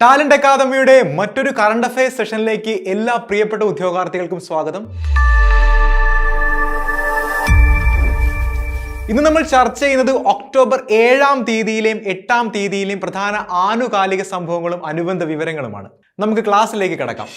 Talent അക്കാദമിയുടെ മറ്റൊരു current affairs സെഷനിലേക്ക് എല്ലാ പ്രിയപ്പെട്ട ഉദ്യോഗാർത്ഥികൾക്കും സ്വാഗതം. ഇന്ന് നമ്മൾ ചർച്ച ചെയ്യുന്നത് ഒക്ടോബർ ഏഴാം തീയതിയിലെയും എട്ടാം തീയതിയിലെയും പ്രധാന ആനുകാലിക സംഭവങ്ങളും അനുബന്ധ വിവരങ്ങളുമാണ്. നമുക്ക് ക്ലാസ്സിലേക്ക് കടക്കാം.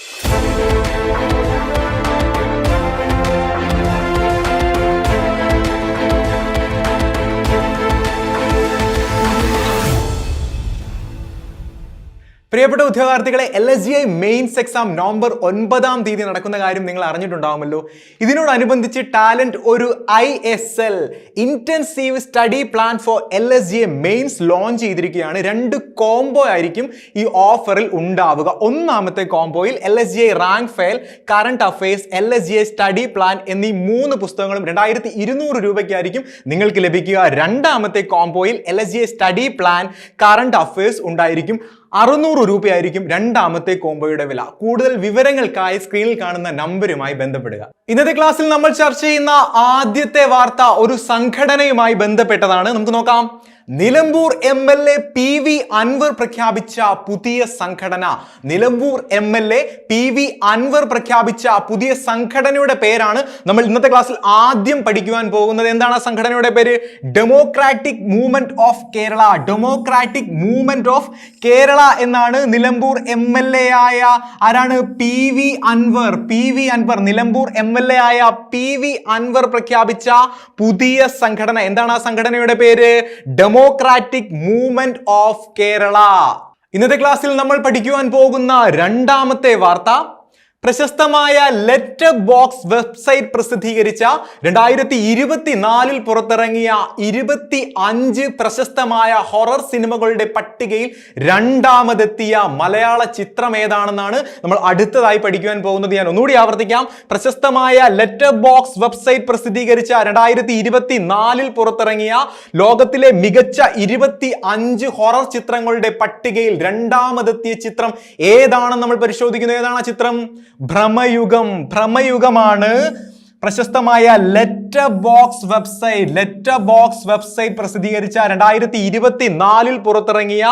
പ്രിയപ്പെട്ട ഉദ്യോഗാർത്ഥികളെ L S G I mains exam November ഒൻപതാം തീയതി നടക്കുന്ന കാര്യം നിങ്ങൾ അറിഞ്ഞിട്ടുണ്ടാവുമല്ലോ. ഇതിനോടനുബന്ധിച്ച് ടാലന്റ് ഒരു I S L intensive study plan for L S G I mains launch ചെയ്തിരിക്കുകയാണ്. രണ്ട് കോംബോ ആയിരിക്കും ഈ ഓഫറിൽ ഉണ്ടാവുക. ഒന്നാമത്തെ കോംബോയിൽ L S G I rank file current affairs L S G I study plan എന്നീ മൂന്ന് പുസ്തകങ്ങളും രണ്ടായിരത്തി ഇരുന്നൂറ് രൂപയ്ക്കായിരിക്കും നിങ്ങൾക്ക് ലഭിക്കുക. രണ്ടാമത്തെ കോംബോയിൽ L S G I study plan current affairs ഉണ്ടായിരിക്കും. അറുന്നൂറ് രൂപയായിരിക്കും രണ്ടാമത്തെ കോംബോയുടെ വില. കൂടുതൽ വിവരങ്ങൾക്കായി സ്ക്രീനിൽ കാണുന്ന നമ്പരുമായി ബന്ധപ്പെടുക. ഇന്നത്തെ ക്ലാസ്സിൽ നമ്മൾ ചർച്ച ചെയ്യുന്ന ആദ്യത്തെ വാർത്ത ഒരു സംഘടനയുമായി ബന്ധപ്പെട്ടതാണ്. നമുക്ക് നോക്കാം. Nilambur M L A P V Anvar പ്രഖ്യാപിച്ച പുതിയ സംഘടന. Nilambur M L A P V Anvar പ്രഖ്യാപിച്ച പുതിയ സംഘടനയുടെ പേരാണ് നമ്മൾ ഇന്നത്തെ ക്ലാസ്സിൽ ആദ്യം പഠിക്കുവാൻ പോകുന്നത്. എന്താണ് ആ സംഘടനയുടെ പേര്? Democratic movement of Kerala democratic movement of Kerala എന്നാണ് നിലമ്പൂർ എം എൽ എ ആയ ആരാണ്? P V Anvar. P V Anvar. Nilambur M L A ആയ പി വി അൻവർ പ്രഖ്യാപിച്ച പുതിയ സംഘടന. എന്താണ് ആ സംഘടനയുടെ പേര്? ഡെമോക്രാറ്റിക് മൂവ്മെന്റ് ഓഫ് കേരള ഇന്നത്തെ ക്ലാസ്സിൽ നമ്മൾ പഠിക്കുവാൻ പോകുന്ന രണ്ടാമത്തെ വാർത്ത പ്രശസ്തമായ ലെറ്റർ ബോക്സ് വെബ്സൈറ്റ് പ്രസിദ്ധീകരിച്ച രണ്ടായിരത്തി ഇരുപത്തിനാലിൽ പുറത്തിറങ്ങിയ ഇരുപത്തി അഞ്ച് പ്രശസ്തമായ ഹൊറർ സിനിമകളുടെ പട്ടികയിൽ രണ്ടാമതെത്തിയ മലയാള ചിത്രം ഏതാണെന്നാണ് നമ്മൾ അടുത്തതായി പഠിക്കുവാൻ പോകുന്നത്. ഞാൻ ഒന്നുകൂടി ആവർത്തിക്കാം. പ്രശസ്തമായ ലെറ്റർ ബോക്സ് വെബ്സൈറ്റ് പ്രസിദ്ധീകരിച്ച രണ്ടായിരത്തി ഇരുപത്തിനാലിൽ പുറത്തിറങ്ങിയ ലോകത്തിലെ മികച്ച ഇരുപത്തി അഞ്ച് ഹൊറർ ചിത്രങ്ങളുടെ പട്ടികയിൽ രണ്ടാമതെത്തിയ ചിത്രം ഏതാണെന്ന് നമ്മൾ പരിശോധിക്കുന്നത് ഏതാണ് ആ ചിത്രം? ഭ്രമയുഗം ഭ്രമയുഗമാണ്. പ്രശസ്തമായ letter box website letter box website പ്രസിദ്ധീകരിച്ച രണ്ടായിരത്തി ഇരുപത്തി നാലിൽ പുറത്തിറങ്ങിയ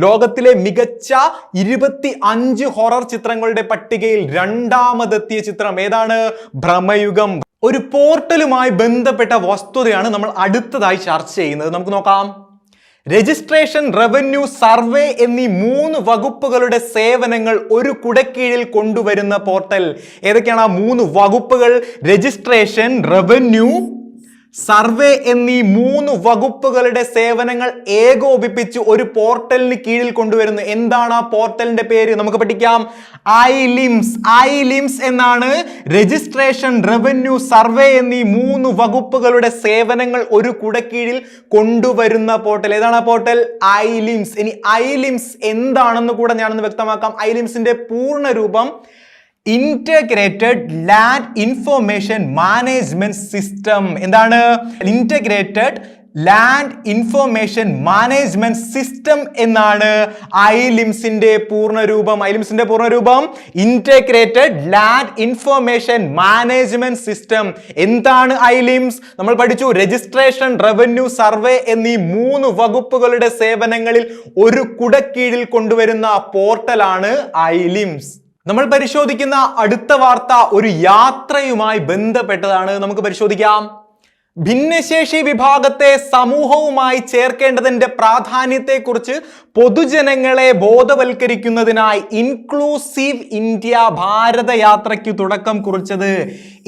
ലോകത്തിലെ മികച്ച ഇരുപത്തി അഞ്ച് ഹൊറർ ചിത്രങ്ങളുടെ പട്ടികയിൽ രണ്ടാമതെത്തിയ ചിത്രം ഏതാണ്? ഭ്രമയുഗം. ഒരു പോർട്ടലുമായി ബന്ധപ്പെട്ട വസ്തുതയാണ് നമ്മൾ അടുത്തതായി ചർച്ച ചെയ്യുന്നത്. നമുക്ക് നോക്കാം. രജിസ്ട്രേഷൻ റവന്യൂ സർവേ എന്നീ മൂന്ന് വകുപ്പുകളുടെ സേവനങ്ങൾ ഒരു കുടക്കീഴിൽ കൊണ്ടുവരുന്ന പോർട്ടൽ ഏതൊക്കെയാണ് ആ മൂന്ന് വകുപ്പുകൾ? രജിസ്ട്രേഷൻ റവന്യൂ സർവേ എന്നീ മൂന്ന് വകുപ്പുകളുടെ സേവനങ്ങൾ ഏകോപിപ്പിച്ച് ഒരു പോർട്ടലിന് കീഴിൽ കൊണ്ടുവരുന്നു. എന്താണ് ആ പോർട്ടലിന്റെ പേര്? നമുക്ക് പഠിക്കാം. ഐ ലിംസ് ഐ ലിംസ് എന്നാണ് രജിസ്ട്രേഷൻ റവന്യൂ സർവേ എന്നീ മൂന്ന് വകുപ്പുകളുടെ സേവനങ്ങൾ ഒരു കുടക്കീഴിൽ കൊണ്ടുവരുന്ന പോർട്ടൽ. ഏതാണ് ആ പോർട്ടൽ? ഐ ലിംസ് ഇനി ഐ ലിംസ് എന്താണെന്ന് കൂടെ ഞാനൊന്ന് വ്യക്തമാക്കാം. ഐ ലിംസിന്റെ പൂർണ രൂപം integrated land information management system എന്താണ്? Integrated land information management system എന്നാണ് ഐലിംസിന്റെ പൂർണരൂപം. ഐലിംസിന്റെ പൂർണരൂപം integrated land information management system എന്താണ് ഐലിംസ്? നമ്മൾ പഠിച്ചു രജിസ്ട്രേഷൻ റവന്യൂ സർവേ എന്നീ മൂന്ന് വകുപ്പുകളുടെ സേവനങ്ങളിൽ ഒരു കുടക്കീഴിൽ കൊണ്ടുവരുന്ന പോർട്ടലാണ് ഐലിംസ്. നമ്മൾ പരിശോധിക്കുന്ന അടുത്ത വാർത്ത ഒരു യാത്രയുമായി ബന്ധപ്പെട്ടതാണ്. നമുക്ക് പരിശോധിക്കാം. ഭിന്നശേഷി വിഭാഗത്തെ സമൂഹവുമായി ചേർക്കേണ്ടതിന്റെ പ്രാധാന്യത്തെക്കുറിച്ച് പൊതുജനങ്ങളെ ബോധവൽക്കരിക്കുന്നതിനായി ഇൻക്ലൂസീവ് ഇന്ത്യ ഭാരത യാത്രയ്ക്ക് തുടക്കം കുറിച്ചത്.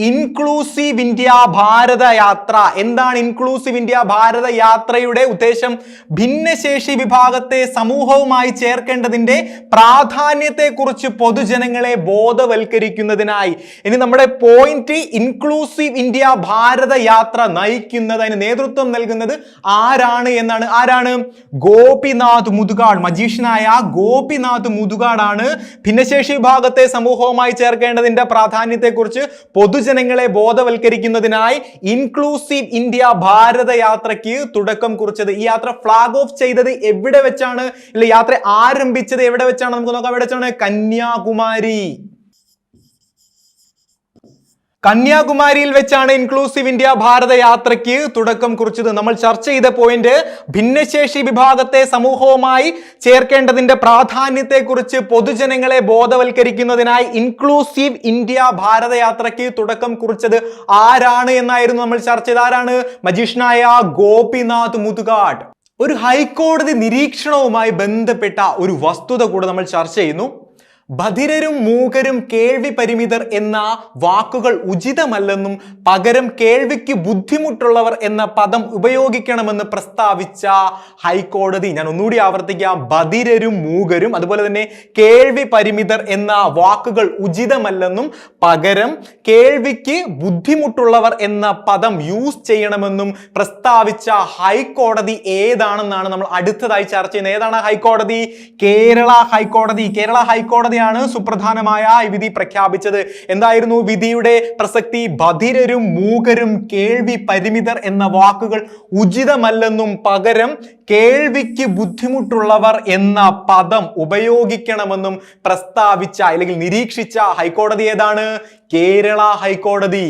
ഇൻക്ലൂസീവ് ഇന്ത്യ ഭാരതയാത്ര എന്താണ് ഇൻക്ലൂസീവ് ഇന്ത്യ ഭാരതയാത്രയുടെ ഉദ്ദേശം? ഭിന്നശേഷി വിഭാഗത്തെ സമൂഹവുമായി ചേർക്കേണ്ടതിന്റെ പ്രാധാന്യത്തെക്കുറിച്ച് പൊതുജനങ്ങളെ ബോധവൽക്കരിക്കുന്നതിനായി. ഇനി നമ്മുടെ പോയിന്റ് ഇൻക്ലൂസീവ് ഇന്ത്യ ഭാരത യാത്ര നയിക്കുന്നത് അതിന് നേതൃത്വം നൽകുന്നത് ആരാണ് എന്നാണ്. ആരാണ്? ഗോപിനാഥ് മുതുകാട്. മജീഷ്യനായ ഗോപിനാഥ് മുതുകാടാണ് ഭിന്നശേഷി വിഭാഗത്തെ സമൂഹവുമായി ചേർക്കേണ്ടതിന്റെ പ്രാധാന്യത്തെക്കുറിച്ച് പൊതുജനങ്ങളെ ബോധവൽക്കരിക്കുന്നതിനായി ഇൻക്ലൂസീവ് ഇന്ത്യ ഭാരത യാത്രയ്ക്ക് തുടക്കം കുറിച്ചത്. ഈ യാത്ര ഫ്ലാഗ് ഓഫ് ചെയ്തത് എവിടെ വെച്ചാണ്? ഇല്ല യാത്ര ആരംഭിച്ചത് എവിടെ വെച്ചാണ്? നമുക്ക് നോക്കാം. എവിടെ വെച്ചാണ്? കന്യാകുമാരി. കന്യാകുമാരിയിൽ വെച്ചാണ് ഇൻക്ലൂസീവ് ഇന്ത്യ ഭാരത യാത്രയ്ക്ക് തുടക്കം കുറിച്ചത്. നമ്മൾ ചർച്ച ചെയ്ത പോയിന്റ് ഭിന്നശേഷി വിഭാഗത്തെ സമൂഹവുമായി ചേർക്കേണ്ടതിന്റെ പ്രാധാന്യത്തെക്കുറിച്ച് പൊതുജനങ്ങളെ ബോധവൽക്കരിക്കുന്നതിനായി ഇൻക്ലൂസീവ് ഇന്ത്യ ഭാരത യാത്രയ്ക്ക് തുടക്കം കുറിച്ചത് ആരാണ് എന്നായിരുന്നു നമ്മൾ ചർച്ച ചെയ്ത ആരാണ്? മജീഷനായ ഗോപിനാഥ് മുതുകാട്. ഒരു ഹൈക്കോടതി നിരീക്ഷണവുമായി ബന്ധപ്പെട്ട ഒരു വസ്തുത കൂടെ നമ്മൾ ചർച്ച ചെയ്യുന്നു. ബധിരരും മൂകരും കേൾവി പരിമിതർ എന്ന വാക്കുകൾ ഉചിതമല്ലെന്നും പകരം കേൾവിക്ക് ബുദ്ധിമുട്ടുള്ളവർ എന്ന പദം ഉപയോഗിക്കണമെന്ന് പ്രസ്താവിച്ച ഹൈക്കോടതി. ഞാൻ ഒന്നുകൂടി ആവർത്തിക്കാം. ബധിരരും മൂകരും അതുപോലെ തന്നെ കേൾവി പരിമിതർ എന്ന വാക്കുകൾ ഉചിതമല്ലെന്നും പകരം കേൾവിക്ക് ബുദ്ധിമുട്ടുള്ളവർ എന്ന പദം യൂസ് ചെയ്യണമെന്നും പ്രസ്താവിച്ച ഹൈക്കോടതി ഏതാണെന്നാണ് നമ്മൾ അടുത്തതായി ചർച്ച ചെയ്യുന്നത്. ഏതാണ് ഹൈക്കോടതി? കേരള ഹൈക്കോടതി. കേരള ഹൈക്കോടതിയാണ് സുപ്രധാനമായ ഈ വിധി പ്രഖ്യാപിച്ചത്. എന്തായിരുന്നു? വിധിയുടെ പ്രസക്തി ബധിരരും മൂകരും കേൾവി പരിമിതർ എന്ന വാക്കുകൾ ഉചിതമല്ലെന്നും പകരം കേൾവിക്ക് ബുദ്ധിമുട്ടുള്ളവർ എന്ന പദം ഉപയോഗിക്കണമെന്നും പ്രസ്താവിച്ച അല്ലെങ്കിൽ നിരീക്ഷിച്ച ഹൈക്കോടതി ഏതാണ്? കേരള ഹൈക്കോടതി.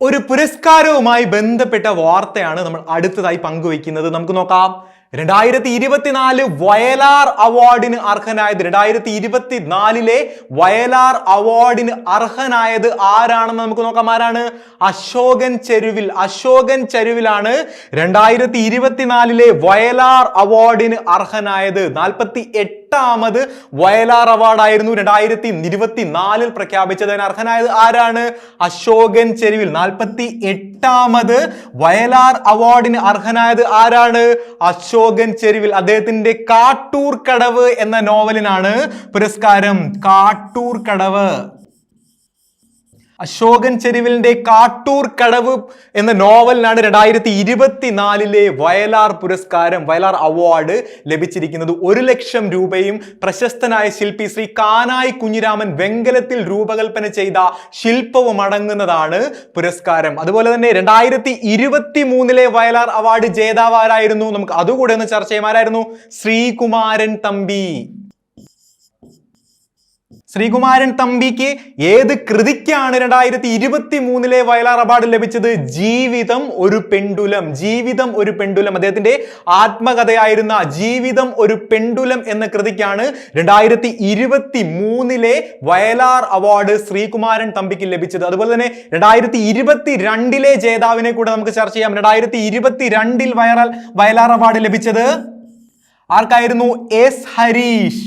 ഒരു പുരസ്കാരവുമായി ബന്ധപ്പെട്ട വാർത്തയാണ് നമ്മൾ അടുത്തതായി പങ്കുവയ്ക്കുന്നത്. നമുക്ക് നോക്കാം. രണ്ടായിരത്തി ഇരുപത്തിനാല് വയലാർ അവാർഡിന് അർഹനായത് രണ്ടായിരത്തി ഇരുപത്തി നാലിലെ വയലാർ അവാർഡിന് അർഹനായത് ആരാണെന്ന് നമുക്ക് നോക്കാം. ആരാണ്? അശോകൻ ചെരുവിൽ. അശോകൻ ചെരുവിലാണ് രണ്ടായിരത്തി ഇരുപത്തിനാലിലെ വയലാർ അവാർഡിന് അർഹനായത്. നാൽപ്പത്തി എട്ടാമത് വയലാർ അവാർഡായിരുന്നു രണ്ടായിരത്തി ഇരുപത്തിനാലിൽ പ്രഖ്യാപിച്ചത് അതിന് അർഹനായത് ആരാണ്? അശോകൻ ചെരുവിൽ. നാൽപ്പത്തി എട്ടാമത് വയലാർ അവാർഡിന് അർഹനായത് ആരാണ്? അശോകൻ ചെരുവിൽ അദ്ദേഹത്തിന്റെ കാട്ടൂർ കടവ് എന്ന നോവലിനാണ് പുരസ്കാരം. കാട്ടൂർ കടവ്. അശോകൻ ചെരുവിലിന്റെ കാട്ടൂർ കടവ് എന്ന നോവലിനാണ് രണ്ടായിരത്തി ഇരുപത്തിനാലിലെ വയലാർ പുരസ്കാരം വയലാർ അവാർഡ് ലഭിച്ചിരിക്കുന്നത്. ഒരു ലക്ഷം രൂപയും പ്രശസ്തനായ ശില്പി ശ്രീ കാനായി കുഞ്ഞിരാമൻ വെങ്കലത്തിൽ രൂപകൽപ്പന ചെയ്ത ശില്പവും അടങ്ങുന്നതാണ് പുരസ്കാരം. അതുപോലെ തന്നെ രണ്ടായിരത്തി ഇരുപത്തി മൂന്നിലെ വയലാർ അവാർഡ് ജേതാവാരായിരുന്നു നമുക്ക് അതുകൂടെ ഒന്ന് ചർച്ച ചെയ്യുമാരായിരുന്നു ശ്രീകുമാരൻ തമ്പി. ശ്രീകുമാരൻ തമ്പിക്ക് ഏത് കൃതിക്കാണ് രണ്ടായിരത്തി ഇരുപത്തി മൂന്നിലെ വയലാർ അവാർഡ് ലഭിച്ചത്? ജീവിതം ഒരു പെണ്ടുലം. ജീവിതം ഒരു പെണ്ടുലം. അദ്ദേഹത്തിന്റെ ആത്മകഥയായിരുന്ന ജീവിതം ഒരു പെണ്ടുലം എന്ന കൃതിക്കാണ് രണ്ടായിരത്തി ഇരുപത്തി മൂന്നിലെ വയലാർ അവാർഡ് ശ്രീകുമാരൻ തമ്പിക്ക് ലഭിച്ചത്. അതുപോലെ തന്നെ രണ്ടായിരത്തി ഇരുപത്തി രണ്ടിലെ ജേതാവിനെ കൂടെ നമുക്ക് ചർച്ച ചെയ്യാം. രണ്ടായിരത്തി ഇരുപത്തി രണ്ടിൽ വയലാർ വയലാർ അവാർഡ് ലഭിച്ചത് ആർക്കായിരുന്നു? എസ് ഹരീഷ്.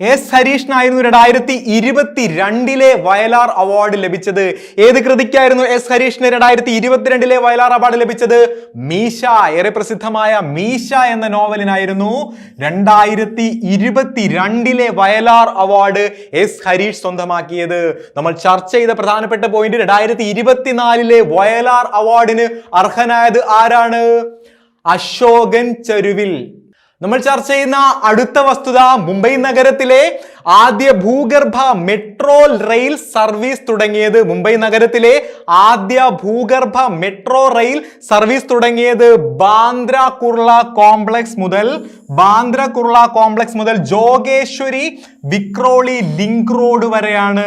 എസ് ഹരീഷിനായിരുന്നു രണ്ടായിരത്തി ഇരുപത്തി രണ്ടിലെ വയലാർ അവാർഡ് ലഭിച്ചത്. ഏത് കൃതിക്കായിരുന്നു എസ് ഹരീഷിന് രണ്ടായിരത്തി ഇരുപത്തിരണ്ടിലെ വയലാർ അവാർഡ് ലഭിച്ചത്? മീശ ഏറെ പ്രസിദ്ധമായ മീശ എന്ന നോവലിനായിരുന്നു. രണ്ടായിരത്തി ഇരുപത്തി രണ്ടിലെ വയലാർ അവാർഡ് എസ് ഹരീഷ് സ്വന്തമാക്കിയത്. നമ്മൾ ചർച്ച ചെയ്ത പ്രധാനപ്പെട്ട പോയിന്റ് രണ്ടായിരത്തി ഇരുപത്തിനാലിലെ വയലാർ അവാർഡിന് അർഹനായത് ആരാണ്? അശോകൻ ചരുവിൽ. നമ്മൾ ചർച്ച ചെയ്യുന്ന അടുത്ത വസ്തുത മുംബൈ നഗരത്തിലെ ആദ്യ ഭൂഗർഭ മെട്രോ റെയിൽ സർവീസ് തുടങ്ങിയത്. മുംബൈ നഗരത്തിലെ ആദ്യ ഭൂഗർഭ മെട്രോ റെയിൽ സർവീസ് തുടങ്ങിയത് ബാന്ദ്ര കുർള കോംപ്ലക്സ് മുതൽ ബാന്ദ്ര കുർള കോംപ്ലക്സ് മുതൽ ജോഗേശ്വരി വിക്രോളി ലിങ്ക് റോഡ് വരെയാണ്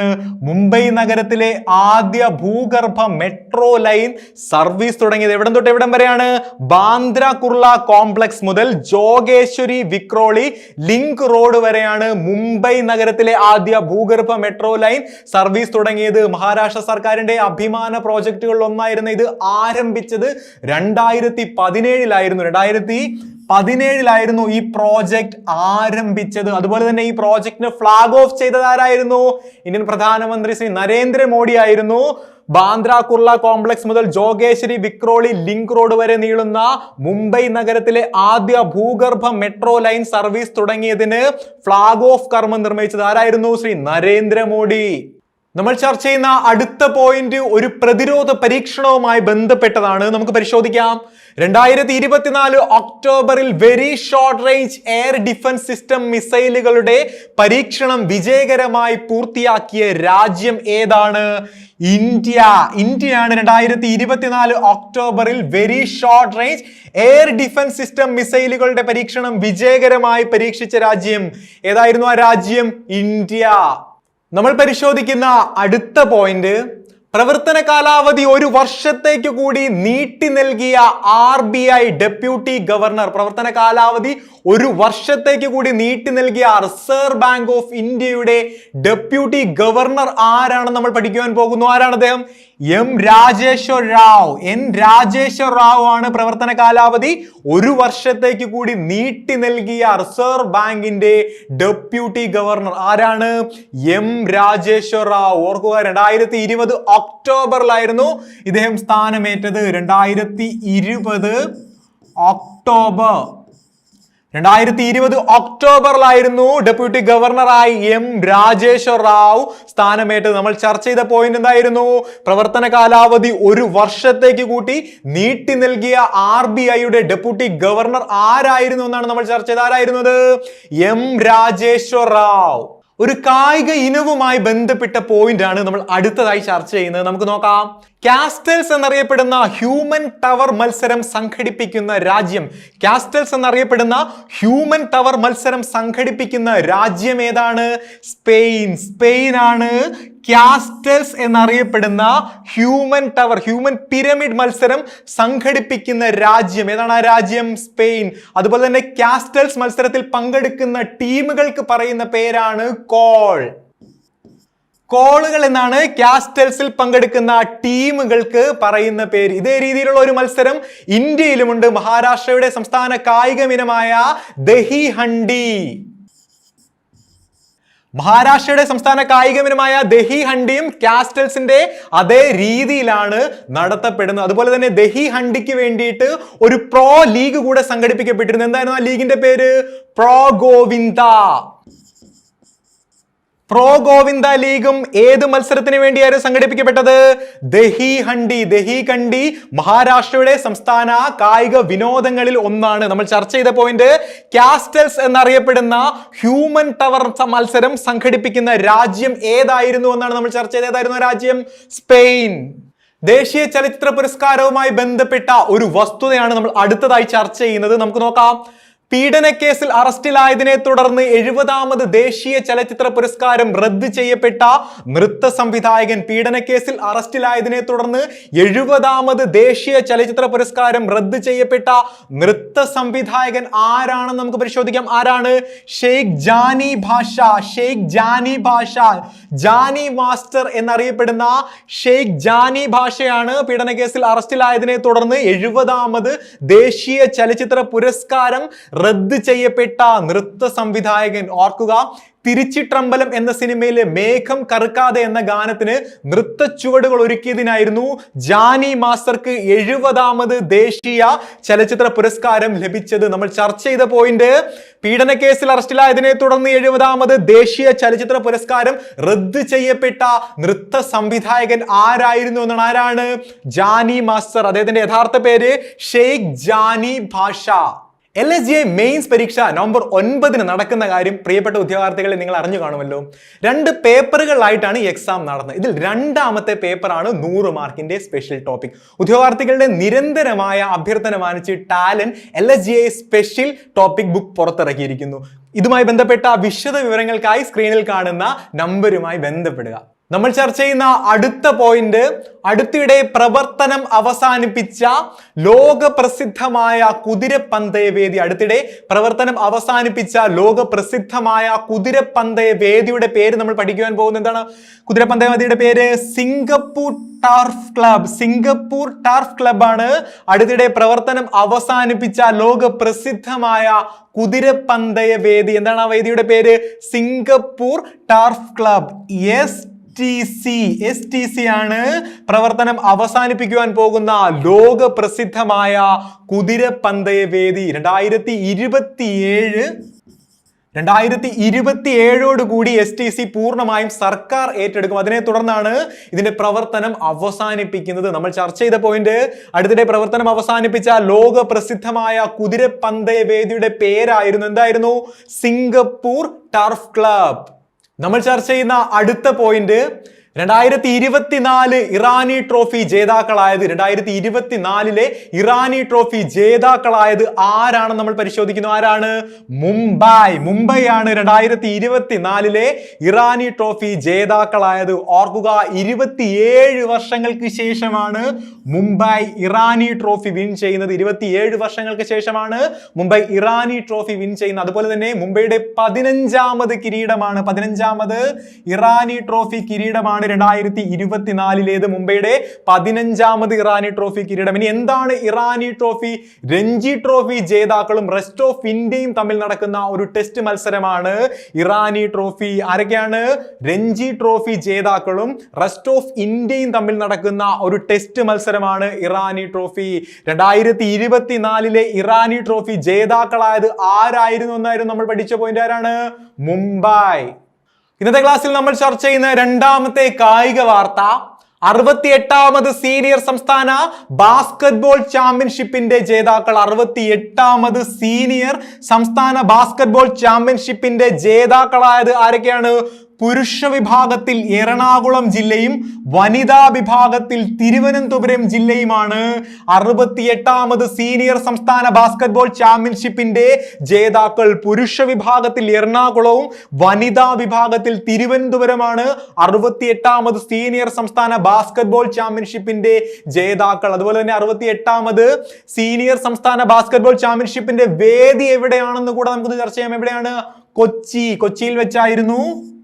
മുംബൈ നഗരത്തിലെ ആദ്യ ഭൂഗർഭ മെട്രോ ലൈൻ സർവീസ് തുടങ്ങിയത്. എവിടം തൊട്ട് എവിടം വരെയാണ്? ബാന്ദ്ര കുർള കോംപ്ലക്സ് മുതൽ ജോഗേശ്വരി വിക്രോളി ലിങ്ക് റോഡ് വരെയാണ് മുംബൈ നഗരത്തിലെ ആദ്യ ഭൂഗർഭ മെട്രോ ലൈൻ. സർവീസ് തുടങ്ങിയത് മഹാരാഷ്ട്ര സർക്കാരിന്റെ അഭിമാന പ്രോജക്റ്റുകളിൽ ഒന്നായിരുന്നു ഇത് ആരംഭിച്ചത് രണ്ടായിരത്തി പതിനേഴിലായിരുന്നു രണ്ടായിരത്തി പതിനേഴിലായിരുന്നു ഈ പ്രോജക്റ്റ് ആരംഭിച്ചത്. അതുപോലെ തന്നെ ഈ പ്രോജക്റ്റിന് ഫ്ലാഗ് ഓഫ് ചെയ്തതാരായിരുന്നു ഇന്ത്യൻ പ്രധാനമന്ത്രി ശ്രീ നരേന്ദ്രമോദി ആയിരുന്നു. ബാന്ദ്ര കുർള കോംപ്ലക്സ് മുതൽ ജോഗേശ്വരി വിക്രോളി ലിങ്ക് റോഡ് വരെ നീളുന്ന മുംബൈ നഗരത്തിലെ ആദ്യ ഭൂഗർഭ മെട്രോ ലൈൻ സർവീസ് തുടങ്ങിയതിന് ഫ്ളാഗ് ഓഫ് കർമ്മം നിർമ്മിച്ചത് ആരായിരുന്നു? ശ്രീ നരേന്ദ്രമോദി. നമ്മൾ ചർച്ച ചെയ്യുന്ന അടുത്ത പോയിന്റ് ഒരു പ്രതിരോധ പരീക്ഷണവുമായി ബന്ധപ്പെട്ടതാണ്. നമുക്ക് പരിശോധിക്കാം. രണ്ടായിരത്തി ഇരുപത്തിനാല് ഒക്ടോബറിൽ very short range air defence system മിസൈലുകളുടെ പരീക്ഷണം വിജയകരമായി പൂർത്തിയാക്കിയ രാജ്യം ഏതാണ്? ഇന്ത്യ. ഇന്ത്യയാണ് രണ്ടായിരത്തി ഇരുപത്തിനാല് ഒക്ടോബറിൽ very short range air defence system മിസൈലുകളുടെ പരീക്ഷണം വിജയകരമായി പരീക്ഷിച്ച രാജ്യം ഏതായിരുന്നു ആ രാജ്യം? ഇന്ത്യ. നമ്മൾ പരിശോധിക്കുന്ന അടുത്ത പോയിന്റ് പ്രവർത്തന കാലാവധി ഒരു വർഷത്തേക്ക് കൂടി നീട്ടി നൽകിയ R B I deputy governor പ്രവർത്തന കാലാവധി ഒരു വർഷത്തേക്ക് കൂടി നീട്ടി നൽകിയ റിസർവ് ബാങ്ക് ഓഫ് ഇന്ത്യയുടെ ഡെപ്യൂട്ടി ഗവർണർ ആരാണ് നമ്മൾ പഠിക്കുവാൻ പോകുന്നു? ആരാണ് അദ്ദേഹം? എം രാജേശ്വർ റാവ് എൻ രാജേശ്വർ റാവു ആണ് പ്രവർത്തന കാലാവധി. ഒരു വർഷത്തേക്ക് കൂടി നീട്ടി നൽകിയ റിസർവ് ബാങ്കിന്റെ ഡെപ്യൂട്ടി ഗവർണർ ആരാണ്? എം രാജേശ്വർ റാവു ഓർക്കുക രണ്ടായിരത്തി ഇരുപത് ഒക്ടോബറിലായിരുന്നു ഇദ്ദേഹം സ്ഥാനമേറ്റത്. രണ്ടായിരത്തി ഇരുപത് ഒക്ടോബർ. രണ്ടായിരത്തി ഇരുപത് ഒക്ടോബറിലായിരുന്നു ഡെപ്യൂട്ടി ഗവർണറായി എം രാജേശ്വർ റാവു സ്ഥാനമേറ്റത്. നമ്മൾ ചർച്ച ചെയ്ത പോയിന്റ് എന്തായിരുന്നു? പ്രവർത്തന കാലാവധി ഒരു വർഷത്തേക്ക് കൂട്ടി നീട്ടി നൽകിയ ആർ ബി ഐയുടെ ഡെപ്യൂട്ടി ഗവർണർ ആരായിരുന്നു എന്നാണ് നമ്മൾ ചർച്ച ചെയ്ത് ആരായിരുന്നത് എം രാജേശ്വർ റാവു ഒരു കായിക ഇനവുമായി ബന്ധപ്പെട്ട പോയിന്റ് ആണ് നമ്മൾ അടുത്തതായി ചർച്ച ചെയ്യുന്നത്. നമുക്ക് നോക്കാം. കാസ്റ്റൽസ് എന്നറിയപ്പെടുന്ന ഹ്യൂമൻ ടവർ മത്സരം സംഘടിപ്പിക്കുന്ന രാജ്യം. കാസ്റ്റൽസ് എന്നറിയപ്പെടുന്ന ഹ്യൂമൻ ടവർ മത്സരം സംഘടിപ്പിക്കുന്ന രാജ്യം ഏതാണ്? സ്പെയിൻ സ്പെയിൻ ആണ്. കാസ്റ്റൽസ് എന്നറിയപ്പെടുന്ന ഹ്യൂമൻ ടവർ ഹ്യൂമൻ പിരമിഡ് മത്സരം സംഘടിപ്പിക്കുന്ന രാജ്യം. ഏതാണ് ആ രാജ്യം? സ്പെയിൻ അതുപോലെ തന്നെ കാസ്റ്റൽസ് മത്സരത്തിൽ പങ്കെടുക്കുന്ന ടീമുകൾക്ക് പറയുന്ന പേരാണ് കോൾ കോളുകൾ എന്നാണ് ക്യാസ്റ്റൽസിൽ പങ്കെടുക്കുന്ന ടീമുകൾക്ക് പറയുന്ന പേര്. ഇതേ രീതിയിലുള്ള ഒരു മത്സരം ഇന്ത്യയിലുമുണ്ട്. മഹാരാഷ്ട്രയുടെ സംസ്ഥാന കായിക ഇനമായ ദഹി ഹണ്ടി. മഹാരാഷ്ട്രയുടെ സംസ്ഥാന കായികമിനമായ ദഹി ഹണ്ടിയും കാസ്റ്റൽസിന്റെ അതേ രീതിയിലാണ് നടത്തപ്പെടുന്നത്. അതുപോലെ തന്നെ ദഹി ഹണ്ടിക്ക് വേണ്ടിയിട്ട് ഒരു പ്രോ ലീഗ് കൂടെ സംഘടിപ്പിക്കപ്പെട്ടിരുന്നു. എന്തായിരുന്നു ആ ലീഗിന്റെ പേര്? പ്രോ ഗോവിന്ദ. പ്രോ ഗോവിന്ദ ലീഗും ഏത് മത്സരത്തിന് വേണ്ടിയായിരുന്നു സംഘടിപ്പിക്കപ്പെട്ടത്? ദഹി ഹണ്ടി. ദഹി കണ്ടി മഹാരാഷ്ട്രയുടെ സംസ്ഥാന കായിക വിനോദങ്ങളിൽ ഒന്നാണ്. നമ്മൾ ചർച്ച ചെയ്ത പോയിന്റ് കാസ്റ്റൽസ് എന്നറിയപ്പെടുന്ന ഹ്യൂമൻ ടവർ മത്സരം സംഘടിപ്പിക്കുന്ന രാജ്യം ഏതായിരുന്നു എന്നാണ് നമ്മൾ ചർച്ച ചെയ്ത ഏതായിരുന്നു രാജ്യം? സ്പെയിൻ. ദേശീയ ചലച്ചിത്ര പുരസ്കാരവുമായി ബന്ധപ്പെട്ട ഒരു വസ്തുതയാണ് നമ്മൾ അടുത്തതായി ചർച്ച ചെയ്യുന്നത്. നമുക്ക് നോക്കാം. പീഡനക്കേസിൽ അറസ്റ്റിലായതിനെ തുടർന്ന് എഴുപതാമത് ദേശീയ ചലച്ചിത്ര പുരസ്കാരം റദ്ദ് ചെയ്യപ്പെട്ട നൃത്ത സംവിധായകൻ പീഡനക്കേസിൽ അറസ്റ്റിലായതിനെ തുടർന്ന് എഴുപതാമത് ദേശീയ ചലച്ചിത്ര പുരസ്കാരം റദ്ദ് ചെയ്യപ്പെട്ട നൃത്ത സംവിധായകൻ ആരാണെന്ന് നമുക്ക് പരിശോധിക്കാം. ആരാണ്? ഷെയ്ഖ് ജാനി ഭാഷ ഷെയ്ഖ് ജാനി ഭാഷ ജാനി മാസ്റ്റർ എന്നറിയപ്പെടുന്ന ഷെയ്ഖ് ജാനി ഭാഷയാണ് പീഡനക്കേസിൽ അറസ്റ്റിലായതിനെ തുടർന്ന് എഴുപതാമത് ദേശീയ ചലച്ചിത്ര പുരസ്കാരം റദ്ദ് ചെയ്യപ്പെട്ട നൃത്ത സംവിധായകൻ ഓർക്കുക തിരിച്ചിട്രമ്പലം എന്ന സിനിമയിലെ മേഘം കറുക്കാതെ എന്ന ഗാനത്തിന് നൃത്ത ചുവടുകൾ ഒരുക്കിയതിനായിരുന്നു ജാനി മാസ്റ്റർക്ക് എഴുപതാമത് ദേശീയ ചലച്ചിത്ര പുരസ്കാരം ലഭിച്ചത്. നമ്മൾ ചർച്ച ചെയ്ത പോയിന്റ് പീഡന കേസിൽ അറസ്റ്റിലായതിനെ തുടർന്ന് എഴുപതാമത് ദേശീയ ചലച്ചിത്ര പുരസ്കാരം റദ്ദ് ചെയ്യപ്പെട്ട നൃത്ത സംവിധായകൻ ആരായിരുന്നു എന്നാണ്? ആരാണ്? ജാനി മാസ്റ്റർ. അദ്ദേഹത്തിന്റെ യഥാർത്ഥ പേര് Sheikh Jani Basha. L S G mains പരീക്ഷ നവംബർ ഒൻപതിന് നടക്കുന്ന കാര്യം പ്രിയപ്പെട്ട ഉദ്യോഗാർത്ഥികളെ നിങ്ങൾ അറിഞ്ഞു കാണുമല്ലോ. രണ്ട് പേപ്പറുകളായിട്ടാണ് ഈ എക്സാം നടന്നത്. ഇതിൽ രണ്ടാമത്തെ പേപ്പറാണ് നൂറ് മാർക്കിന്റെ സ്പെഷ്യൽ ടോപ്പിക് ഉദ്യോഗാർത്ഥികളുടെ നിരന്തരമായ അഭ്യർത്ഥന മാനിച്ച് Talent L S G I special topic book പുറത്തിറക്കിയിരിക്കുന്നു. ഇതുമായി ബന്ധപ്പെട്ട വിശദ വിവരങ്ങൾക്കായി സ്ക്രീനിൽ കാണുന്ന നമ്പരുമായി ബന്ധപ്പെടുക. നമ്മൾ ചർച്ച ചെയ്യുന്ന അടുത്ത പോയിന്റ് അടുത്തിടെ പ്രവർത്തനം അവസാനിപ്പിച്ച ലോക പ്രസിദ്ധമായ കുതിരപ്പന്തയ വേദി. അടുത്തിടെ പ്രവർത്തനം അവസാനിപ്പിച്ച ലോക പ്രസിദ്ധമായ കുതിരപ്പന്തയ വേദിയുടെ പേര് നമ്മൾ പഠിക്കുവാൻ പോകുന്നത് എന്താണ്? കുതിരപ്പന്തയ വേദിയുടെ പേര് Singapore turf club. Singapore turf club ആണ് അടുത്തിടെ പ്രവർത്തനം അവസാനിപ്പിച്ച ലോക പ്രസിദ്ധമായ കുതിരപ്പന്തയ വേദി. എന്താണ് ആ വേദിയുടെ പേര്? Singapore turf club. S T C S T C ആണ് പ്രവർത്തനം അവസാനിപ്പിക്കുവാൻ പോകുന്ന ലോക പ്രസിദ്ധമായ കുതിരപ്പന്തയ വേദി. രണ്ടായിരത്തി ഇരുപത്തിയേഴ് രണ്ടായിരത്തി ഇരുപത്തി ഏഴോട് കൂടി എസ് ടി സി പൂർണമായും സർക്കാർ ഏറ്റെടുക്കും. അതിനെ തുടർന്നാണ് ഇതിന്റെ പ്രവർത്തനം അവസാനിപ്പിക്കുന്നത്. നമ്മൾ ചർച്ച ചെയ്ത പോയിന്റ് അടുത്തിടെ പ്രവർത്തനം അവസാനിപ്പിച്ച ലോക പ്രസിദ്ധമായ കുതിരപ്പന്തയ വേദിയുടെ പേരായിരുന്നു. എന്തായിരുന്നു? Singapore turf club. നമ്മൾ ചർച്ച ചെയ്യുന്ന അടുത്ത പോയിന്റ് രണ്ടായിരത്തി ഇരുപത്തിനാല് ഇറാനി ട്രോഫി ജേതാക്കളായത് രണ്ടായിരത്തി ഇരുപത്തിനാലിലെ ഇറാനി ട്രോഫി ജേതാക്കളായത് ആരാണ് നമ്മൾ പരിശോധിക്കുന്നു? ആരാണ്? മുംബൈ. മുംബൈ ആണ് രണ്ടായിരത്തി ഇരുപത്തിനാലിലെ ഇറാനി ട്രോഫി ജേതാക്കളായത്. ഓർക്കുക ഇരുപത്തിയേഴ് വർഷങ്ങൾക്ക് ശേഷമാണ് മുംബൈ ഇറാനി ട്രോഫി വിൻ ചെയ്യുന്നത്. ഇരുപത്തിയേഴ് വർഷങ്ങൾക്ക് ശേഷമാണ് മുംബൈ ഇറാനി ട്രോഫി വിൻ ചെയ്യുന്നത്. അതുപോലെ തന്നെ മുംബൈയുടെ പതിനഞ്ചാമത് കിരീടമാണ്. പതിനഞ്ചാമത് ഇറാനി ട്രോഫി കിരീടമാണ് രണ്ടായിരത്തി ഇരുപത്തിനാലിലേത് മുംബൈയുടെ പതിനഞ്ചാമത് ഇറാനി ട്രോഫി കിരീടം. ഇനി എന്താണ് ഇറാനി ട്രോഫി? രഞ്ജി ട്രോഫി ജേതാക്കളും റെസ്റ്റ് ഓഫ് ഇന്ത്യയും തമ്മിൽ നടക്കുന്ന ഒരു ടെസ്റ്റ് മത്സരമാണ് ഇറാനി ട്രോഫി. ആരൊക്കെയാണ്? രഞ്ജി ട്രോഫി ജേതാക്കളും റെസ്റ്റ് ഓഫ് ഇന്ത്യയും തമ്മിൽ നടക്കുന്ന ഒരു ടെസ്റ്റ് മത്സരമാണ് ഇറാനി ട്രോഫി. രണ്ടായിരത്തി ഇരുപത്തിനാലിലെ ഇറാനി ട്രോഫി ജേതാക്കളായത് ആരായിരുന്നു എന്നായിരുന്നു നമ്മൾ പഠിച്ച പോയിന്റ് ആരാണ്? മുംബൈ. ഇന്നത്തെ ക്ലാസ്സിൽ നമ്മൾ ചർച്ച ചെയ്യുന്ന രണ്ടാമത്തെ കായിക വാർത്ത അറുപത്തി എട്ടാമത് സീനിയർ സംസ്ഥാന ബാസ്കറ്റ്ബോൾ ചാമ്പ്യൻഷിപ്പിന്റെ ജേതാക്കൾ അറുപത്തി എട്ടാമത് സീനിയർ സംസ്ഥാന ബാസ്കറ്റ്ബോൾ ചാമ്പ്യൻഷിപ്പിന്റെ ജേതാക്കളായത് ആരൊക്കെയാണ്? പുരുഷ വിഭാഗത്തിൽ എറണാകുളം ജില്ലയും വനിതാ വിഭാഗത്തിൽ തിരുവനന്തപുരം ജില്ലയുമാണ്. അറുപത്തിയെട്ടാമത് സീനിയർ സംസ്ഥാന ബാസ്കറ്റ്ബോൾ ചാമ്പ്യൻഷിപ്പിന്റെ ജേതാക്കൾ പുരുഷ വിഭാഗത്തിൽ എറണാകുളവും വനിതാ വിഭാഗത്തിൽ തിരുവനന്തപുരമാണ്. അറുപത്തിയെട്ടാമത് സീനിയർ സംസ്ഥാന ബാസ്കറ്റ്ബോൾ ചാമ്പ്യൻഷിപ്പിന്റെ ജേതാക്കൾ. അതുപോലെ തന്നെ അറുപത്തിയെട്ടാമത് സീനിയർ സംസ്ഥാന ബാസ്കറ്റ്ബോൾ ചാമ്പ്യൻഷിപ്പിന്റെ വേദി എവിടെയാണെന്ന് കൂടെ നമുക്ക് ചർച്ച ചെയ്യാം. എവിടെയാണ്? കൊച്ചി. കൊച്ചിയിൽ വെച്ചായിരുന്നു.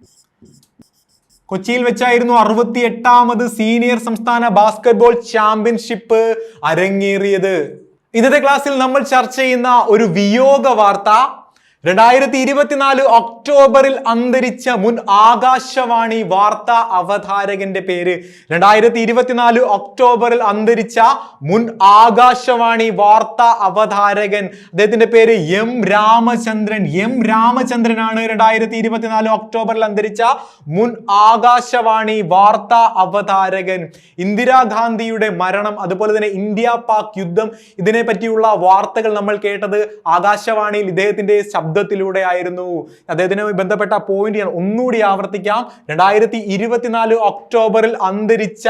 കൊച്ചിയിൽ വെച്ചായിരുന്നു അറുപത്തി എട്ടാമത് സീനിയർ സംസ്ഥാന ബാസ്കറ്റ്ബോൾ ചാമ്പ്യൻഷിപ്പ് അരങ്ങേറിയത്. ഇന്നത്തെ ക്ലാസ്സിൽ നമ്മൾ ചർച്ച ചെയ്യുന്ന ഒരു വിയോഗ വാർത്ത രണ്ടായിരത്തി ഇരുപത്തിനാല് ഒക്ടോബറിൽ അന്തരിച്ച മുൻ ആകാശവാണി വാർത്താ അവതാരകന്റെ പേര് രണ്ടായിരത്തി ഇരുപത്തിനാല് ഒക്ടോബറിൽ അന്തരിച്ച മുൻ ആകാശവാണി വാർത്താ അവതാരകൻ അദ്ദേഹത്തിന്റെ പേര് എം രാമചന്ദ്രൻ. എം രാമചന്ദ്രനാണ് രണ്ടായിരത്തി ഇരുപത്തിനാല് ഒക്ടോബറിൽ അന്തരിച്ച മുൻ ആകാശവാണി വാർത്താ അവതാരകൻ. ഇന്ദിരാഗാന്ധിയുടെ മരണം അതുപോലെ തന്നെ ഇന്ത്യ പാക് യുദ്ധം ഇതിനെ പറ്റിയുള്ള വാർത്തകൾ നമ്മൾ കേട്ടത് ആകാശവാണിയിൽ ഇദ്ദേഹത്തിന്റെ ശബ്ദത്തിലൂടെ ആയിരുന്നു അദ്ദേഹത്തിനുമായി ബന്ധപ്പെട്ട പോയിന്റ് ഒന്നുകൂടി ആവർത്തിക്കാം. രണ്ടായിരത്തി ഇരുപത്തിനാല് ഒക്ടോബറിൽ അന്തരിച്ച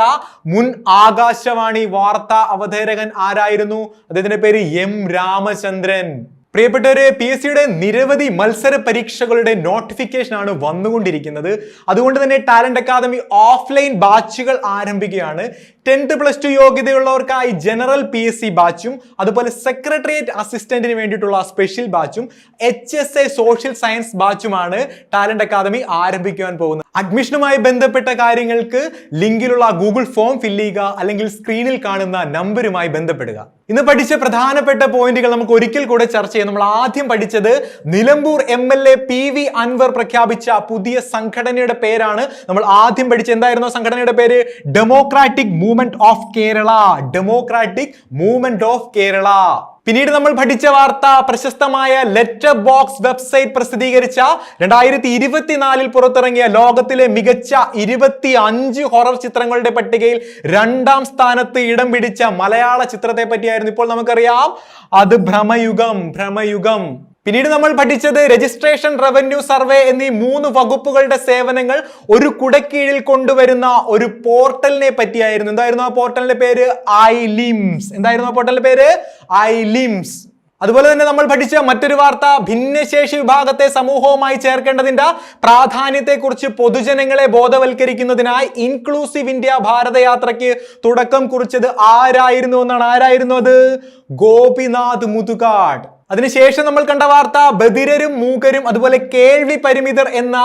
മുൻ ആകാശവാണി വാർത്താ അവതാരകൻ ആരായിരുന്നു? അദ്ദേഹത്തിന്റെ പേര് എം രാമചന്ദ്രൻ. പ്രിയപ്പെട്ടവരെ പി എസ് സിയുടെ നിരവധി മത്സര പരീക്ഷകളുടെ നോട്ടിഫിക്കേഷൻ ആണ് വന്നുകൊണ്ടിരിക്കുന്നത്. അതുകൊണ്ട് തന്നെ ടാലന്റ് അക്കാദമി ഓഫ്ലൈൻ ബാച്ചുകൾ ആരംഭിക്കുകയാണ്. ടെൻത്ത് പ്ലസ് ടു യോഗ്യതയുള്ളവർക്കായി ജനറൽ പി എസ് സി ബാച്ചും അതുപോലെ സെക്രട്ടേറിയറ്റ് അസിസ്റ്റന്റിന് വേണ്ടിയിട്ടുള്ള special ബാച്ചും H S A social science ബാച്ചുമാണ് Talent academy ആരംഭിക്കുവാൻ പോകുന്നത്. അഡ്മിഷനുമായി ബന്ധപ്പെട്ട കാര്യങ്ങൾക്ക് ലിങ്കിലുള്ള ഗൂഗിൾ ഫോം ഫില്ല് ചെയ്യുക അല്ലെങ്കിൽ സ്ക്രീനിൽ കാണുന്ന നമ്പറുമായി ബന്ധപ്പെടുക. ഇന്ന് പഠിച്ച പ്രധാനപ്പെട്ട പോയിന്റുകൾ നമുക്ക് ഒരിക്കൽ കൂടെ ചർച്ച ചെയ്യാം. നമ്മൾ ആദ്യം പഠിച്ചത് Nilambur M L A P V Anvar പ്രഖ്യാപിച്ച പുതിയ സംഘടനയുടെ പേരാണ്. നമ്മൾ ആദ്യം പഠിച്ച എന്തായിരുന്നു സംഘടനയുടെ പേര്? Democratic movement of Kerala democratic movement of Kerala പിന്നീട് നമ്മൾ പഠിച്ച വാർത്ത പ്രശസ്തമായ ലെറ്റർ ബോക്സ് വെബ്സൈറ്റ് പ്രസിദ്ധീകരിച്ച രണ്ടായിരത്തി ഇരുപത്തിനാലിൽ പുറത്തിറങ്ങിയ ലോകത്തിലെ മികച്ച ഇരുപത്തി അഞ്ച് ഹൊറർ ചിത്രങ്ങളുടെ പട്ടികയിൽ രണ്ടാം സ്ഥാനത്ത് ഇടം പിടിച്ച മലയാള ചിത്രത്തെ പറ്റിയായിരുന്നു ഇപ്പോൾ നമുക്കറിയാം. അത് ഭ്രമയുഗം ഭ്രമയുഗം. പിന്നീട് നമ്മൾ പഠിച്ചത് രജിസ്ട്രേഷൻ റവന്യൂ സർവേ എന്നീ മൂന്ന് വകുപ്പുകളുടെ സേവനങ്ങൾ ഒരു കുടക്കീഴിൽ കൊണ്ടുവരുന്ന ഒരു പോർട്ടലിനെ പറ്റിയായിരുന്നു. എന്തായിരുന്നു ആ പോർട്ടലിന്റെ പേര്? ഐ ലിംസ് എന്തായിരുന്നു ആ പോർട്ടലിന്റെ പേര്? ഐ ലിംസ് അതുപോലെ തന്നെ നമ്മൾ പഠിച്ച മറ്റൊരു വാർത്ത ഭിന്നശേഷി വിഭാഗത്തെ സമൂഹവുമായി ചേർക്കേണ്ടതിന്റെ പ്രാധാന്യത്തെക്കുറിച്ച് പൊതുജനങ്ങളെ ബോധവൽക്കരിക്കുന്നതിനായി ഇൻക്ലൂസീവ് ഇന്ത്യ ഭാരതയാത്രയ്ക്ക് തുടക്കം കുറിച്ചത് ആരായിരുന്നു എന്നാണ്. ആരായിരുന്നു അത്? ഗോപിനാഥ് മുതുകാട്. അതിനുശേഷം നമ്മൾ കണ്ട വാർത്ത ബധിരരും മൂകരും അതുപോലെ കേൾവി പരിമിതർ എന്ന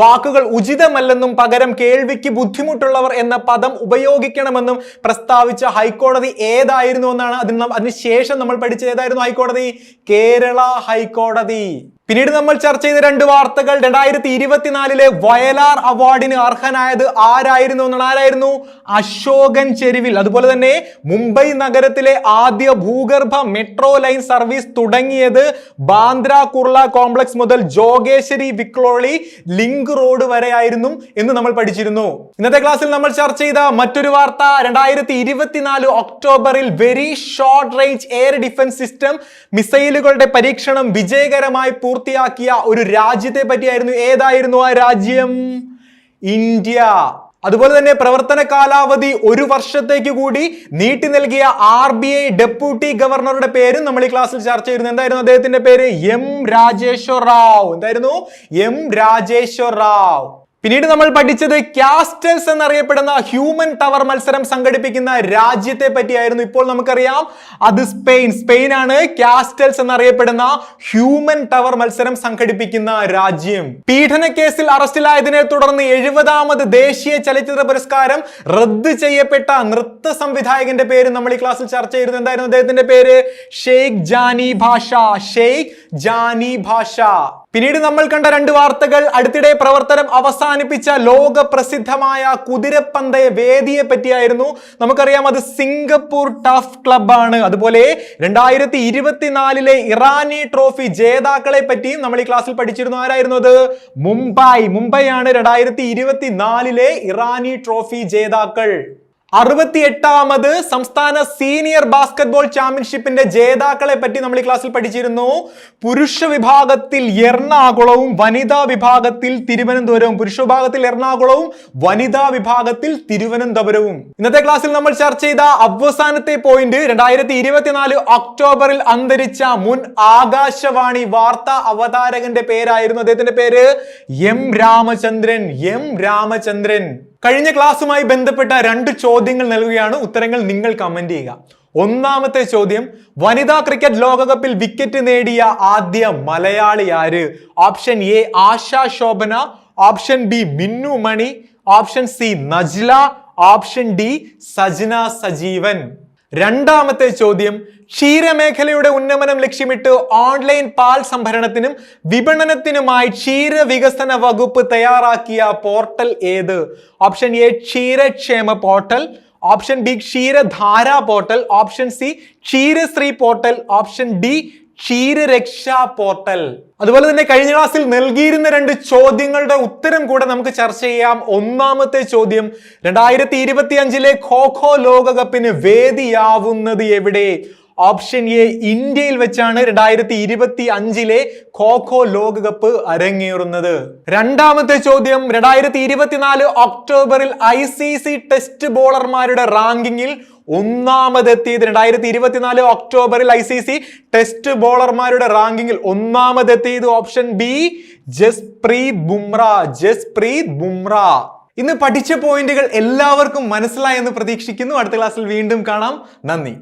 വാക്കുകൾ ഉചിതമല്ലെന്നും പകരം കേൾവിക്ക് ബുദ്ധിമുട്ടുള്ളവർ എന്ന പദം ഉപയോഗിക്കണമെന്നും പ്രസ്താവിച്ച ഹൈക്കോടതി ഏതായിരുന്നു എന്നാണ് അതിന് അതിനുശേഷം നമ്മൾ പഠിച്ചത് ഏതായിരുന്നു ഹൈക്കോടതി? കേരള ഹൈക്കോടതി. പിന്നീട് നമ്മൾ ചർച്ച ചെയ്ത രണ്ട് വാർത്തകൾ രണ്ടായിരത്തി ഇരുപത്തിനാലിലെ വയലാർ അവാർഡിന് അർഹനായത് ആരായിരുന്നു എന്നാണ് ആരായിരുന്നു? അശോകൻ ചെരുവിൽ. അതുപോലെ തന്നെ മുംബൈ നഗരത്തിലെ ആദ്യ ഭൂഗർഭ മെട്രോ ലൈൻ സർവീസ് തുടങ്ങിയത് ബാന്ദ്ര കുർള കോംപ്ലക്സ് മുതൽ ജോഗേശ്വരി വിക്ലോളി ലിങ്ക് റോഡ് വരെ ആയിരുന്നു എന്ന് നമ്മൾ പഠിച്ചിരുന്നു. ഇന്നത്തെ ക്ലാസ്സിൽ നമ്മൾ ചർച്ച ചെയ്ത മറ്റൊരു വാർത്ത രണ്ടായിരത്തി ഇരുപത്തിനാല് ഒക്ടോബറിൽ very short range air defence system മിസൈലുകളുടെ പരീക്ഷണം വിജയകരമായി പൂർത്തിയാക്കിയ ഒരു രാജ്യത്തെ പറ്റിയായിരുന്നു ഏതായിരുന്നു ആ രാജ്യം? ഇന്ത്യ. അതുപോലെ തന്നെ പ്രവർത്തന കാലാവധി ഒരു വർഷത്തേക്ക് കൂടി നീട്ടി നൽകിയ ആർ ബി ഐ ഡെപ്യൂട്ടി ഗവർണറുടെ പേരും നമ്മൾ ഈ ക്ലാസ്സിൽ ചർച്ച ചെയ്യുന്നു. എന്തായിരുന്നു അദ്ദേഹത്തിന്റെ പേര്? എം രാജേശ്വർ റാവു. എന്തായിരുന്നു? എം രാജേശ്വർ റാവു. പിന്നീട് നമ്മൾ പഠിച്ചത് കാസ്റ്റൽസ് എന്നറിയപ്പെടുന്ന ഹ്യൂമൻ ടവർ മത്സരം സംഘടിപ്പിക്കുന്ന രാജ്യത്തെ പറ്റിയായിരുന്നു. ഇപ്പോൾ നമുക്കറിയാം അത് സ്പെയിൻ. സ്പെയിൻ ആണ് കാസ്റ്റൽസ് എന്നറിയപ്പെടുന്ന ഹ്യൂമൻ ടവർ മത്സരം സംഘടിപ്പിക്കുന്ന രാജ്യം. പീഡന കേസിൽ അറസ്റ്റിലായതിനെ തുടർന്ന് എഴുപതാമത് ദേശീയ ചലച്ചിത്ര പുരസ്കാരം റദ്ദ് ചെയ്യപ്പെട്ട നൃത്ത സംവിധായകന്റെ പേര് നമ്മൾ ഈ ക്ലാസ്സിൽ ചർച്ച ചെയ്തിരുന്നു. എന്തായിരുന്നു അദ്ദേഹത്തിന്റെ പേര്? ഷെയ്ഖ് ജാനി ഭാഷ. ഷെയ്ഖ് ജാനി ഭാഷ. പിന്നീട് നമ്മൾ കണ്ട രണ്ട് വാർത്തകൾ. അടുത്തിടെ പ്രവർത്തനം അവസാനിപ്പിച്ച ലോക പ്രസിദ്ധമായ കുതിരപ്പന്തയ വേദിയെ പറ്റിയായിരുന്നു. നമുക്കറിയാം അത് സിംഗപ്പൂർ ടഫ് ക്ലബാണ് അതുപോലെ രണ്ടായിരത്തി ഇരുപത്തിനാലിലെ ഇറാനി ട്രോഫി ജേതാക്കളെ പറ്റിയും നമ്മൾ ഈ ക്ലാസ്സിൽ പഠിച്ചിരുന്നു. ആരായിരുന്നു അത്? മുംബൈ. മുംബൈ ആണ് രണ്ടായിരത്തി ഇരുപത്തിനാലിലെ ഇറാനി ട്രോഫി ജേതാക്കൾ. അറുപത്തി എട്ടാമത് സംസ്ഥാന സീനിയർ ബാസ്കറ്റ്ബോൾ ചാമ്പ്യൻഷിപ്പിന്റെ ജേതാക്കളെ പറ്റി നമ്മൾ ഈ ക്ലാസ്സിൽ പഠിച്ചിരുന്നു. പുരുഷ വിഭാഗത്തിൽ എറണാകുളവും വനിതാ വിഭാഗത്തിൽ തിരുവനന്തപുരവും. പുരുഷ വിഭാഗത്തിൽ എറണാകുളവും വനിതാ വിഭാഗത്തിൽ തിരുവനന്തപുരവും. ഇന്നത്തെ ക്ലാസ്സിൽ നമ്മൾ ചർച്ച ചെയ്ത അവസാനത്തെ പോയിന്റ് രണ്ടായിരത്തി ഇരുപത്തിനാല് ഒക്ടോബറിൽ അന്തരിച്ച മുൻ ആകാശവാണി വാർത്താ അവതാരകന്റെ പേരായിരുന്നു. അദ്ദേഹത്തിന്റെ പേര് എം രാമചന്ദ്രൻ. എം രാമചന്ദ്രൻ. കഴിഞ്ഞ ക്ലാസ്സുമായി ബന്ധപ്പെട്ട രണ്ട് ചോദ്യങ്ങൾ നൽകുകയാണ് ഉത്തരങ്ങൾ നിങ്ങൾ കമന്റ് ചെയ്യുക. ഒന്നാമത്തെ ചോദ്യം വനിതാ ക്രിക്കറ്റ് ലോകകപ്പിൽ വിക്കറ്റ് നേടിയ ആദ്യ മലയാളി ആര്? Option A Asha Sobhana option B Minnu Mani option C Najla option D Sajana Sajeevan. രണ്ടാമത്തെ ചോദ്യം ക്ഷീരമേഖലയുടെ ഉന്നമനം ലക്ഷ്യമിട്ട് ഓൺലൈൻ പാൽ സംഭരണത്തിനും വിപണനത്തിനുമായി ക്ഷീര വികസന വകുപ്പ് തയ്യാറാക്കിയ പോർട്ടൽ ഏത്? Option A Ksheerakshema portal option B Ksheeradhara portal option C Ksheerasree portal option D Ksheeraraksha portal. അതുപോലെ തന്നെ കഴിഞ്ഞ ക്ലാസ്സിൽ നൽകിയിരുന്ന രണ്ട് ചോദ്യങ്ങളുടെ ഉത്തരം കൂടെ നമുക്ക് ചർച്ച ചെയ്യാം. ഒന്നാമത്തെ ചോദ്യം രണ്ടായിരത്തി ഇരുപത്തി അഞ്ചിലെ ഖോഖോ ലോകകപ്പിന് വേദിയാവുന്നത് എവിടെ? ഓപ്ഷൻ എ ഇന്ത്യയിൽ വെച്ചാണ് രണ്ടായിരത്തി ഇരുപത്തി അഞ്ചിലെ ഖോഖോ ലോകകപ്പ് അരങ്ങേറുന്നത്. രണ്ടാമത്തെ ചോദ്യം രണ്ടായിരത്തി ഇരുപത്തിനാല് ഒക്ടോബറിൽ ഐ സി സി ടെസ്റ്റ് ബോളർമാരുടെ റാങ്കിങ്ങിൽ ഒന്നാമതെത്തിയത് രണ്ടായിരത്തി ഇരുപത്തിനാല് ഒക്ടോബറിൽ ഐ സി സി ടെസ്റ്റ് ബോളർമാരുടെ റാങ്കിങ്ങിൽ ഒന്നാമതെത്തിയത് ഓപ്ഷൻ ബി ജസ്പ്രീത് ബുംറ. ജസ്പ്രീത് ബുംറ. ഇന്ന് പഠിച്ച പോയിന്റുകൾ എല്ലാവർക്കും മനസ്സിലായെന്ന് പ്രതീക്ഷിക്കുന്നു. അടുത്ത ക്ലാസ്സിൽ വീണ്ടും കാണാം. നന്ദി.